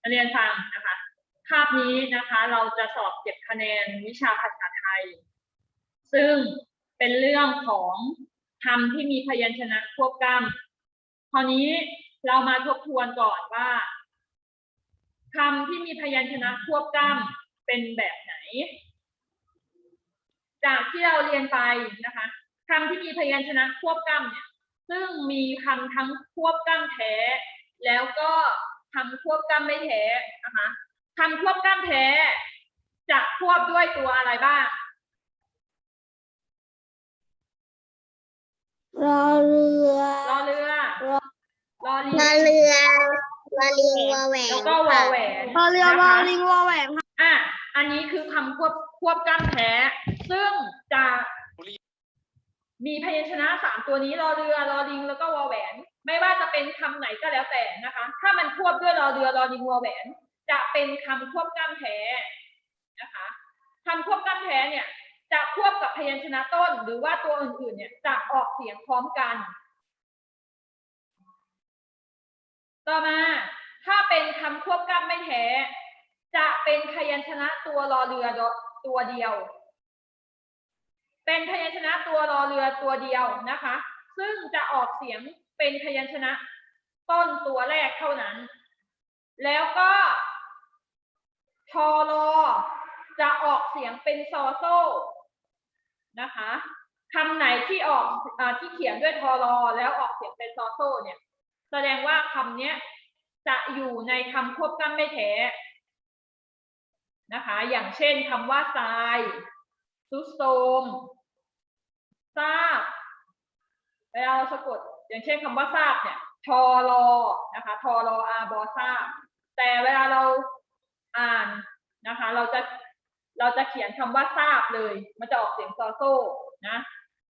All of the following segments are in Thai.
นักเรียนฟังนะคะคาบนี้นะคะ เราจะสอบเก็บคะแนนวิชาภาษาไทย ซึ่งเป็นเรื่องของคำที่มีพยัญชนะควบกล้ำคราวนี้เรามาทบทวนก่อนว่าคำที่มีพยัญชนะควบกล้ำเป็นแบบไหน จากที่เราเรียนไปนะคะคำที่มีพยัญชนะควบกล้ำเนี่ยซึ่งมีคำทั้งควบกล้ำแท้ แล้วก็ คำควบกล้ำไม่แท้นะคะคำควบกล้ำแท้จะควบด้วยตัวอะไรบ้างรอเรือรอเรือรอลิงรอเรือรอลิงวอแหวนแล้วก็วอแหวนรอเรือนะคะวอลิงวอแหวนค่ะอะอันนี้คือคำควบควบกล้ำแท้ ซึ่งจะมีพยัญชนะสามตัวนี้รอเรือรอลิงแล้วก็วอแหวน ไม่ว่าจะเป็นคำไหนก็แล้วแต่นะคะ ถ้ามันควบด้วยรอเรือรอลิงวแหวน จะเป็นคำควบกล้ำแท้นะคะคำควบกล้ำแท้เนี่ยจะควบกับพยัญชนะต้นหรือว่าตัวอื่นๆเนี่ยจะออกเสียงพร้อมกัน ต่อมาถ้าเป็นคำควบกล้ำไม่แท้ จะเป็นพยัญชนะตัวรอเรือตัวเดียว เป็นพยัญชนะตัวรอเรือตัวเดียวนะคะ ซึ่งจะออกเสียง เป็นพยัญชนะ ต้นตัวแรกเท่านั้น แล้วก็ทอรอจะออกเสียงเป็นซอโซ่นะคะคำไหนที่ออกอที่เขียนด้วยทอรอแล้วออกเสียงเป็นซอโซ่เนี่ย แสดงว่าคำนี้จะอยู่ในคำควบกล้ำไม่แท้นะคะ อย่างเช่นคำว่าทรายซุดโทมทราบเวลาเราสะกด อย่างเช่นคำว่าทราบเนี่ยทอรอนะคะทอรออาบอทราบ แต่เวลาเราอ่านนะคะ เราจะเราจะเขียนคำว่าทราบเลย มันจะออกเสียงซอโซ่นะ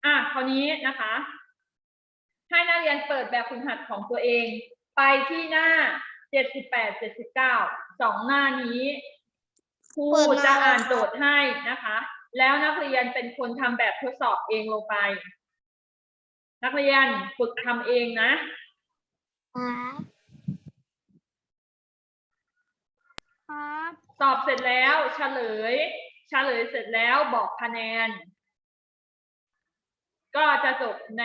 อะคราวนี้นะคะ ให้นักเรียนเปิดแบบฝึกหัดของตัวเอง ไปที่หน้า78 79สองหน้านี้ครูจะอ่านโจทย์ให้นะคะ แล้วนักเรียนเป็นคนทำแบบทดสอบเองลงไป นักเรียนฝึกทำเองนะครับครับสอบเสร็จแล้วเฉลยเฉลยเสร็จแล้วบอกคะแนน ก็จะจบใน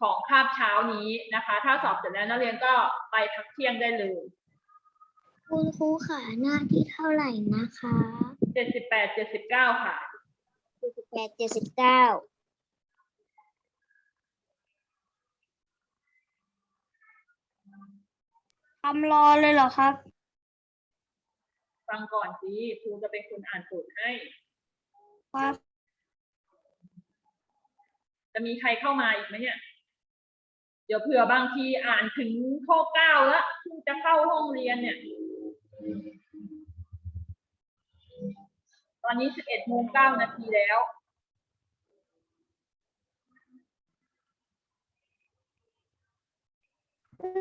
ของคาบเช้านี้นะคะ ถ้าสอบเสร็จแล้วนักเรียนก็ไปพักเที่ยงได้เลยคุณครูขาหน้าที่เท่าไหร่นะคะเจ็ดสิบแปดเจ็ดสิบเก้าค่ะเจ็ดสิบแปดเจ็ดสิบเก้า ทำรอเลยเหรอครับ ฟังก่อนสิครูจะเป็นคนอ่านโจทย์ให้ ครับ จะมีใครเข้ามาอีกไหมเนี่ย เดี๋ยวเผื่อบางทีอ่านถึงข้อเก้าแล้วเพิ่งจะเข้าห้องเรียนเนี่ย ตอนนี้สิบเอ็ดโมงเก้านาทีแล้ว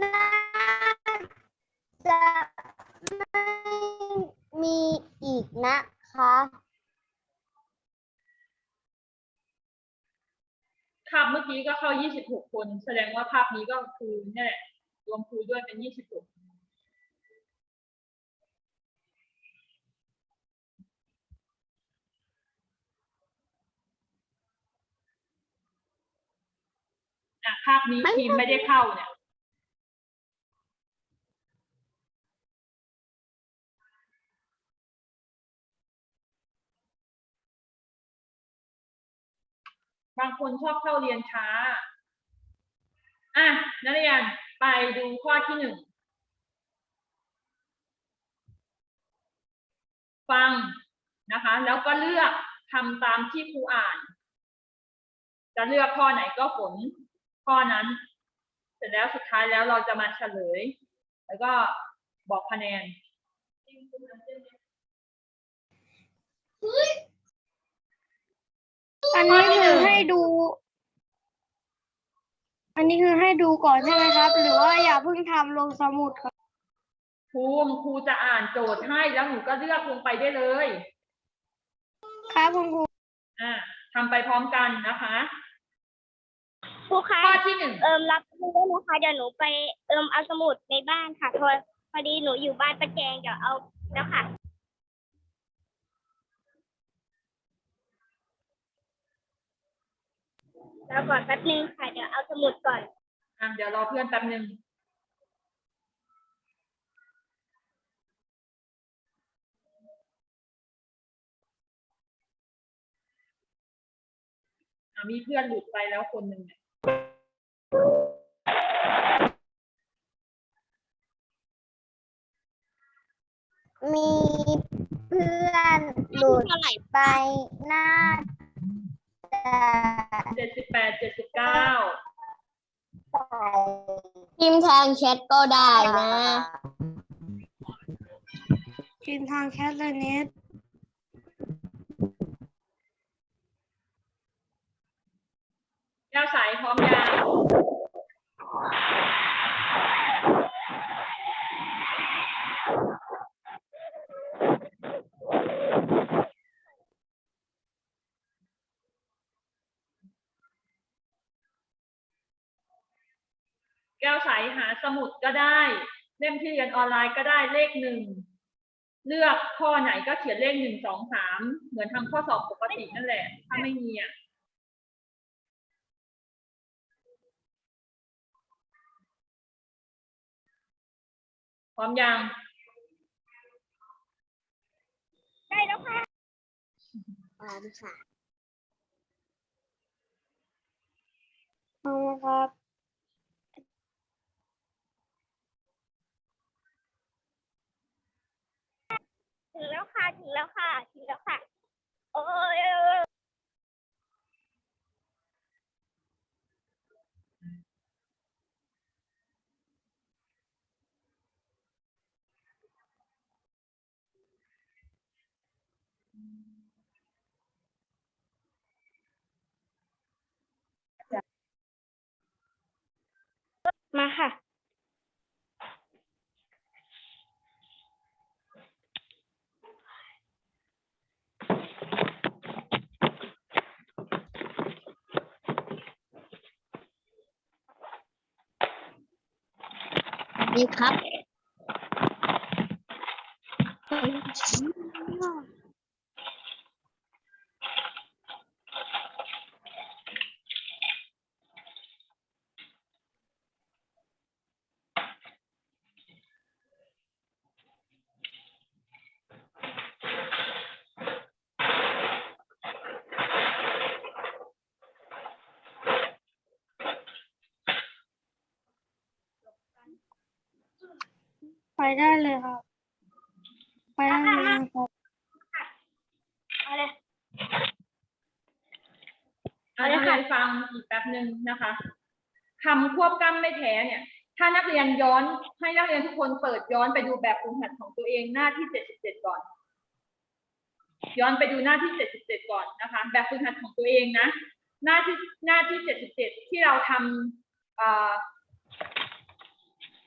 น่า นะคะคาบเมื่อกี้ก็เข้า 26 คน แสดงว่าภาพนี้ก็คือเนี่ยแหละรวมครูด้วยเป็น 26อะภาพนี้ทีมไม่ได้เข้าเนี่ย บางคนชอบเข้าเรียนช้า อะนักเรียนไปดูข้อที่หนึ่ง ฟังนะคะ แล้วก็เลือกทำตามที่ครูอ่าน จะเลือกข้อไหนก็ผลข้อนั้น เสร็จแล้วสุดท้ายแล้วเราจะมาเฉลย แล้วก็บอกคะแนน อันนี้คือให้ดู อันนี้คือให้ดูก่อนใช่ไหมครับ หรือว่าอย่าเพิ่งทำลงสมุดครับภูมิครูจะอ่านโจทย์ให้แล้วหนูก็เลือกลงไปได้เลยครับคุณครูอ่าทำไปพร้อมกันนะคะครูคะข้อที่หนึ่งเอิมรับมือได้ไหมคะเดี๋ยวหนูไปเอิมเอาสมุดในบ้านค่ะพอพออดีหนูอยู่บ้านประแจงเดี๋ยวเอาแล้วค่ะ แล้วก่อนแป๊บนึงค่ะ เดี๋ยวเอาสมุดก่อน อะเดี๋ยวรอเพื่อนแป๊บหนึ่งอะมีเพื่อนหลุดไปแล้วคนหนึ่งเนี่ยมีเพื่อนหลุดไปหน้าจะ เจ็ดสิบแปดเจ็ดสิบเก้าใส่พิมพ์ทางแชทก็ได้นะพิมพ์ทางแชทเลยเน็ตแก้วใสพร้อมยัง ก้วใสหาสมุดก็ได้เล่มที่เรียนออนไลน์ก็ได้เลขหนึ่งเลือกข้อไหนก็เขียนเลขหนึ่งสองสามเหมือนทำข้อสอบปกตินั่นแหละ ถ้าไม่มีอะพร้อมยังได้แล้วค่ะพร้อมค่ะเอาละครับ ถึงแล้วค่ะ ถึงแล้วค่ะ ถึงแล้วค่ะ โอ้ยมาค่ะ นี่ครับ ไปได้เลยครับ ไปได้เลยนะครับเอาเลยอะนักเรียนฟังอีกแป๊บหนึ่งนะคะคำควบกล้ำไม่แท้เนี่ย ถ้านักเรียนย้อนให้นักเรียนทุกคนเปิดย้อนไปดูแบบฝึกหัดของตัวเองหน้าที่เจ็ดสิบเจ็ดก่อน ย้อนไปดูหน้าที่เจ็ดสิบเจ็ดก่อนนะคะ แบบฝึกหัดของตัวเองนะ หน้าที่หน้าที่เจ็ดสิบเจ็ดที่เราทำอ่า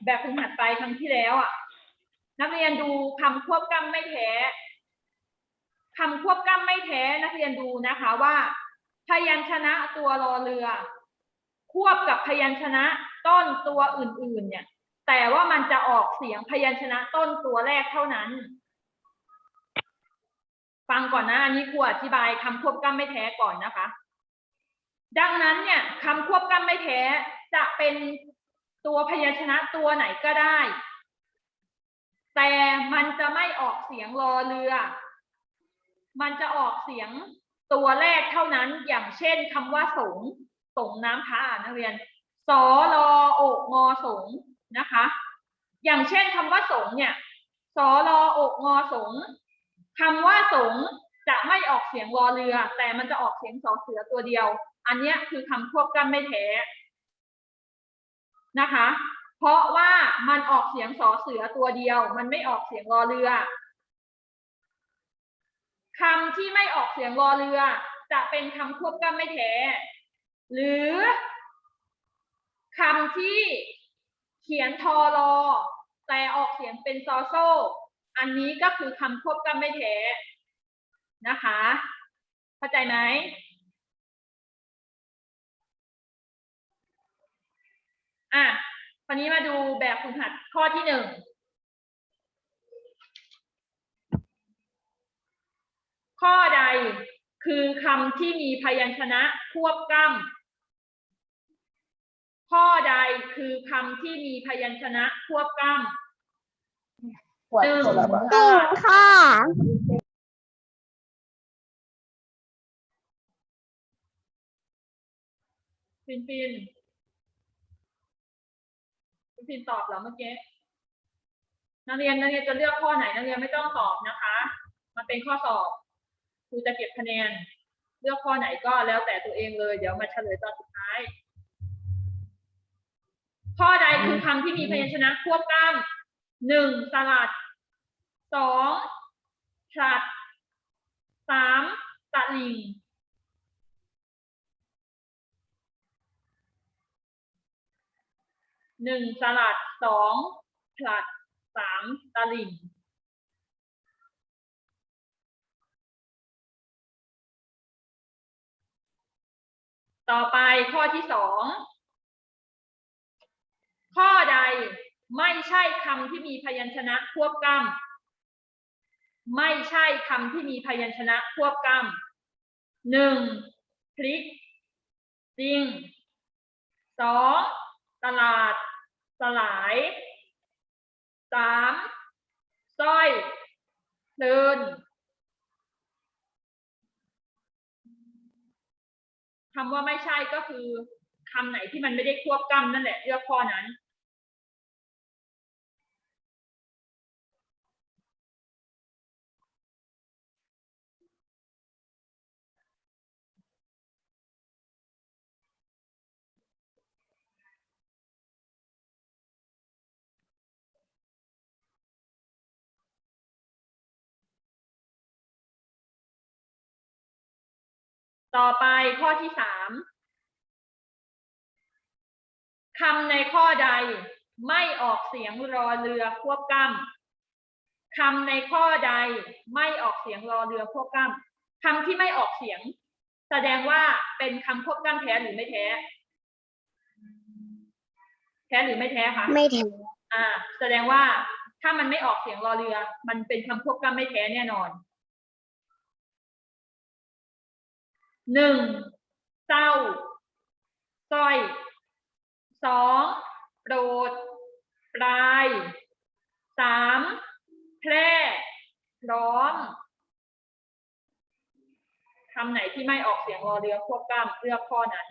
แบบฝึกหัดไปครั้งที่แล้วอะ นักเรียนดูคำควบกล้ำไม่แท้คำควบกล้ำไม่แท้นักเรียนดูนะคะว่า พยัญชนะตัวรอเรือ ควบกับพยัญชนะต้นตัวอื่น ๆ เนี่ย แต่ว่ามันจะออกเสียงพยัญชนะต้นตัวแรกเท่านั้น ฟังก่อนนะอันนี้ครูอธิบายคำควบกล้ำไม่แท้ก่อนนะคะ ดังนั้นเนี่ยคำควบกล้ำไม่แท้จะเป็นตัวพยัญชนะตัวไหนก็ได้ แต่มันจะไม่ออกเสียงรอเรือ มันจะออกเสียงตัวแรกเท่านั้น อย่างเช่นคำว่าสงสงน้ำพระอะนักเรียนสอรออกงอสงนะคะ อย่างเช่นคำว่าสงเนี่ยสอรออกงอสงคำว่าสงจะไม่ออกเสียงรอเรือ แต่มันจะออกเสียงสอเสือตัวเดียว อันนี้คือคำควบกล้ำไม่แท้นะคะ เพราะว่ามันออกเสียงสอเสือตัวเดียว มันไม่ออกเสียงรอเรือคำที่ไม่ออกเสียงรอเรือ จะเป็นคำควบกล้ำไม่แท้ หรือคำที่เขียนทอรอ แต่ออกเสียงเป็นซอโซ อันนี้ก็คือคำควบกล้ำไม่แท้นะคะ เข้าใจไหมอะ ราวนี้มาดูแบบฝึกหัดข้อที่หนึ่ง ข้อใดคือคำที่มีพยัญชนะควบกล้ำข้อใดคือคำที่มีพยัญชนะควบกล้ำหนึ่งตื่นค่ะฟินฟิน ฟินฟินตอบเหรอเมื่อกี้นักเรียนนักเรียนจะเลือกข้อไหนนักเรียนไม่ต้องตอบนะคะ มันเป็นข้อสอบครูจะเก็บคะแนน เลือกข้อไหนก็แล้วแต่ตัวเองเลย เดี๋ยวมาเฉลยตอนสุดท้าย ข้อใดคือคำที่มีพยัญชนะควบกล้ำหนึ่งสลัดสองฉลัดสามตะลิง หนึ่งสลัดสองผลัดสามตะลิ่งต่อไปข้อที่สองข้อใดไม่ใช่คำที่มีพยัญชนะควบกล้ำไม่ใช่คำที่มีพยัญชนะควบกล้ำหนึ่งพลิกจริงสองตลาด สลายสามสร้อยเพลินคำว่าไม่ใช่ก็คือคำไหนที่มันไม่ได้ควบกล้ำนั่นแหละเลือกข้อนั้น ต่อไปข้อที่สามคำในข้อใดไม่ออกเสียงรอเรือควบกล้ำคำในข้อใดไม่ออกเสียงรอเรือควบกล้ำคำที่ไม่ออกเสียง แสดงว่าเป็นคำควบกล้ำแท้หรือไม่แท้ แท้หรือไม่แท้คะไม่ถึงอ่า แสดงว่าถ้ามันไม่ออกเสียงรอเรือ มันเป็นคำควบกล้ำไม่แท้แน่นอน หนึ่งเศร้าสร้อยสองโปรด ปลายสามแพร่พร้อมคำไหนที่ไม่ออกเสียงรอเรือควบกล้ำเลือกข้อนั้น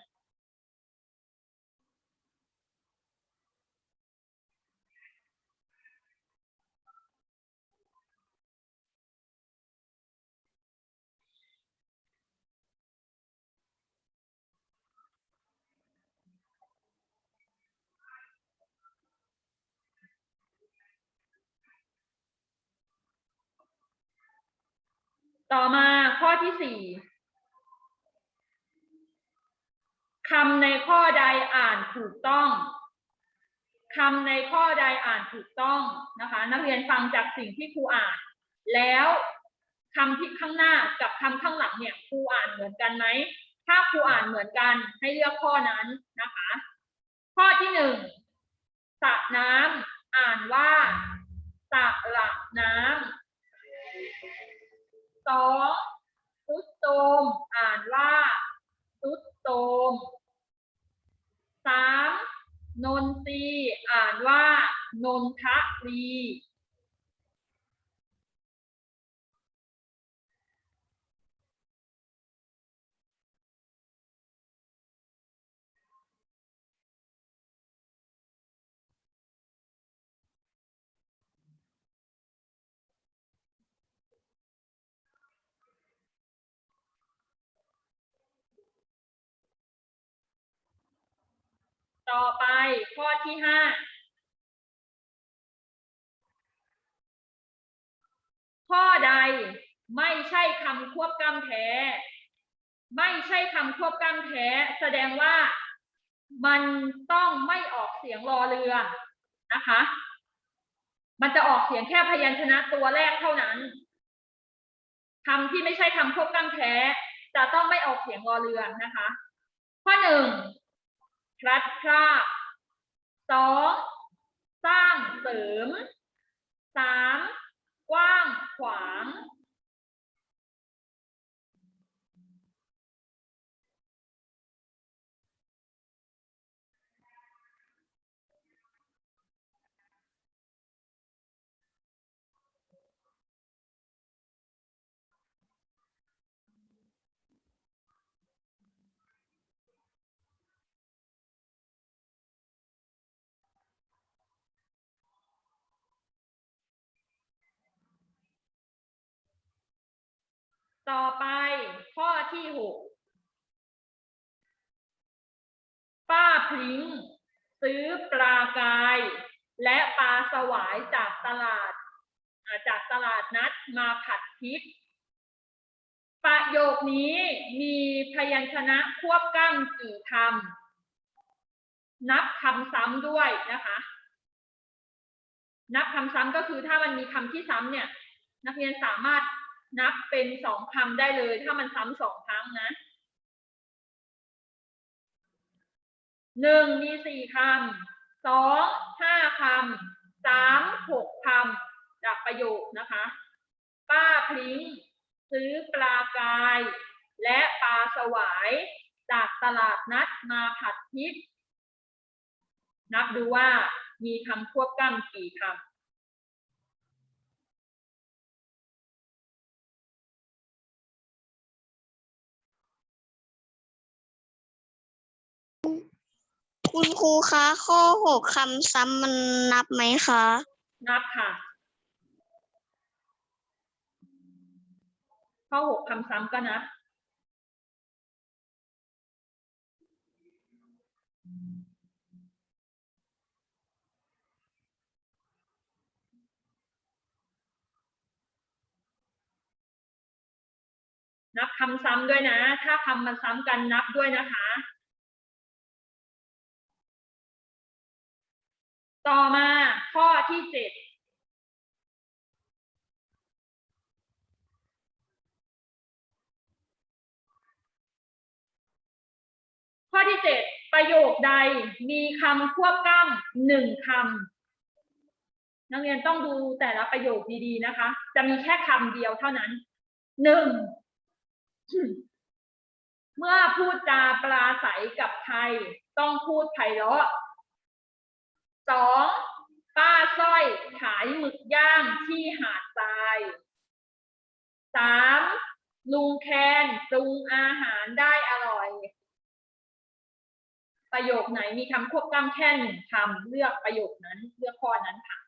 ต่อมาข้อที่สี่คำในข้อใดอ่านถูกต้องคำในข้อใดอ่านถูกต้องนะคะ นักเรียนฟังจากสิ่งที่ครูอ่าน แล้วคำที่ข้างหน้ากับคำข้างหลังเนี่ยครูอ่านเหมือนกันไหมถ้าครูอ่านเหมือนกันให้เลือกข้อนั้นนะคะ ข้อที่หนึ่งสระน้ำอ่านว่าสระน้ำ สองซุดโตมอ่านว่าซุดโตมสามนนทรีอ่านว่านนทรี ต่อไปข้อที่ห้าข้อใดไม่ใช่คำควบกล้ำแท้ ไม่ใช่คำควบกล้ำแท้ แสดงว่ามันต้องไม่ออกเสียงรอเรือนะคะ มันจะออกเสียงแค่พยัญชนะตัวแรกเท่านั้นคำที่ไม่ใช่คำควบกล้ำแท้ จะต้องไม่ออกเสียงรอเรือนะคะ ข้อหนึ่ง พลัดพรากสองสร้างเสริมสามกว้างขวาง ต่อไปข้อที่หกป้าพลิงซื้อปลากาย และปลาสวายจากตลาดจากตลาดนัดมาผัดพริก ประโยคนี้มีพยัญชนะควบกล้ำกี่คำนับคำซ้ำด้วยนะคะ นับคำซ้ำก็คือถ้ามันมีคำที่ซ้ำเนี่ย นักเรียนสามารถ นับเป็นสองคำได้เลย ถ้ามันซ้ำสองครั้งนะหนึ่งมีสี่คำสองห้าคำสามหกคำจากประโยคนะคะ ป้าพลิงซื้อปลากาย และปลาสวาย จากตลาดนัดมาผัดพริก นับดูว่ามีคำควบกล้ำกี่คำ คุณครูคะข้อหกคำซ้ำมันนับไหมคะนับค่ะ ข้อหกคำซ้ำก็นับ นับคำซ้ำด้วยนะ ถ้าคำมันซ้ำกันนับด้วยนะคะ ต่อมาข้อที่เจ็ดข้อที่เจ็ดประโยคใดมีคำควบกล้ำหนึ่งคำนักเรียนต้องดูแต่ละประโยคดีๆนะคะ จะมีแค่คำเดียวเท่านั้นหนึ่งเมื่อพูดจาปราศัยกับใคร ต้องพูดไพเราะ สองป้าสร้อยขายหมึกย่างที่หาดทรายสามลุงแคนปรุงอาหารได้อร่อย ประโยคไหนมีคำควบกล้ำแค่หนึ่งคำเลือกประโยคนั้นเลือกข้อนั้นค่ะ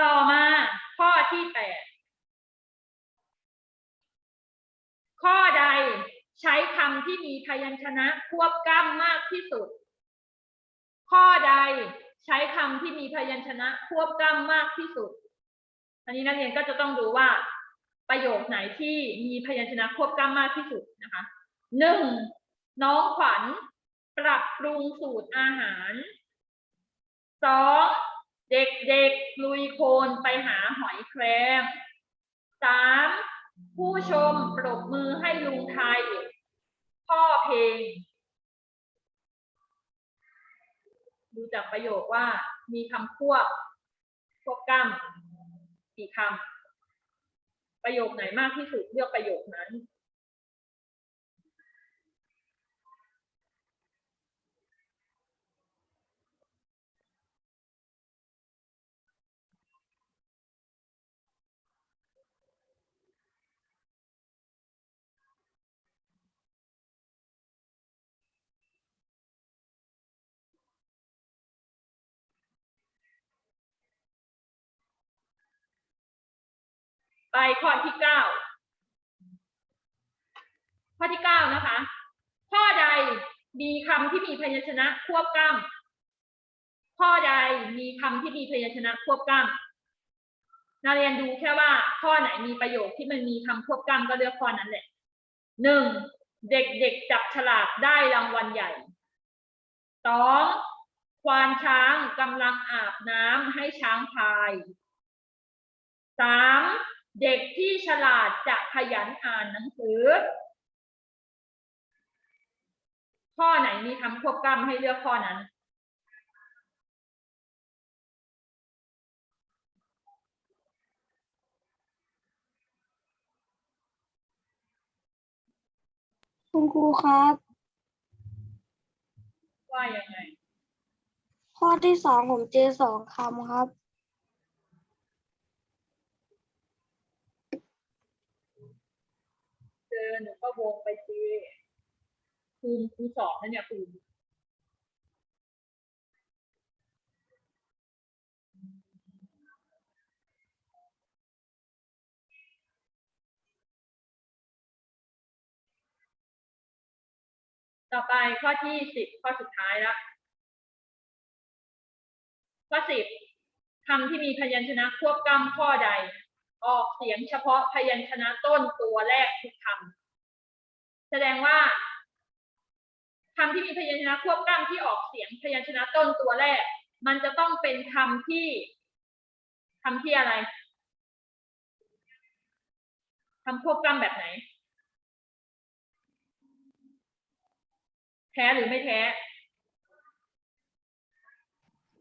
ต่อมาข้อที่แปดข้อใดใช้คำที่มีพยัญชนะควบกล้ำมากที่สุด ข้อใดใช้คำที่มีพยัญชนะควบกล้ำมากที่สุด อันนี้นักเรียนก็จะต้องดูว่า ประโยคไหนที่มีพยัญชนะควบกล้ำมากที่สุดนะคะหนึ่งน้องขวัญปรับปรุงสูตรอาหารสอง เด็กๆลุยโคลนไปหาหอยแครงสามผู้ชมปรบมือให้ลุงไทยพ่อเพลง ดูจากประโยคว่ามีคำควบควบกล้ำกี่คำประโยคไหนมากที่สุดเลือกประโยคนั้น ไปข้อที่เก้าข้อที่เก้านะคะ ข้อใดมีคำที่มีพยัญชนะควบกล้ำข้อใดมีคำที่มีพยัญชนะควบกล้ำนักเรียนดูแค่ว่าข้อไหนมีประโยคที่มันมีคำควบกล้ำก็เลือกข้อนั้นแหละหนึ่งเด็กๆจับฉลากได้รางวัลใหญ่สองควานช้างกำลังอาบน้ำให้ช้างพายสาม เด็กที่ฉลาดจะขยันอ่านหนังสือ ข้อไหนมีคำควบกล้ำให้เลือกข้อนั้น คุณครูครับ ว่ายังไง ข้อที่สองผมเจอสองคำครับ อหนูก็วงไปสิภูมิครูสอนนเนี่ยภูมิต่อไปข้อที่สิบข้อสุดท้ายละข้อสิบคำที่มีพยัญชนะควบกล้ำข้อใด ออกเสียงเฉพาะพยัญชนะต้นตัวแรกทุกคำแสดงว่าคำที่มีพยัญชนะควบกล้ำที่ออกเสียงพยัญชนะต้นตัวแรก มันจะต้องเป็นคำที่คำที่อะไรคำควบกล้ำแบบไหน แท้หรือไม่แท้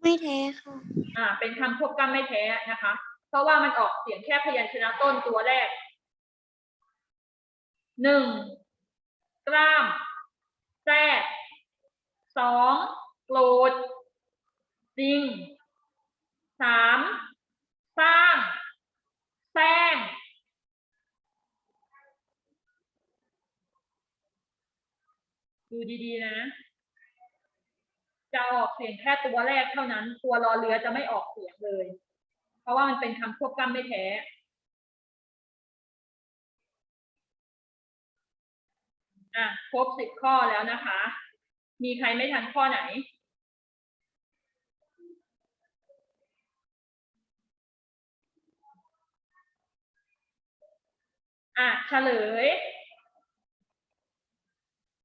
ไม่แท้ค่ะ อ่า เป็นคำควบกล้ำไม่แท้นะคะ เพราะว่ามันออกเสียงแค่พยัญชนะต้นตัวแรกหนึ่งกล้ามแทรกสองโกรธจริงสามสร้างแซงดูดีๆนะ จะออกเสียงแค่ตัวแรกเท่านั้น ตัวรอเรือจะไม่ออกเสียงเลย เพราะว่ามันเป็นคำควบกล้ำไม่แท้อะครบสิบข้อแล้วนะคะ มีใครไม่ทันข้อไหน อะเฉลย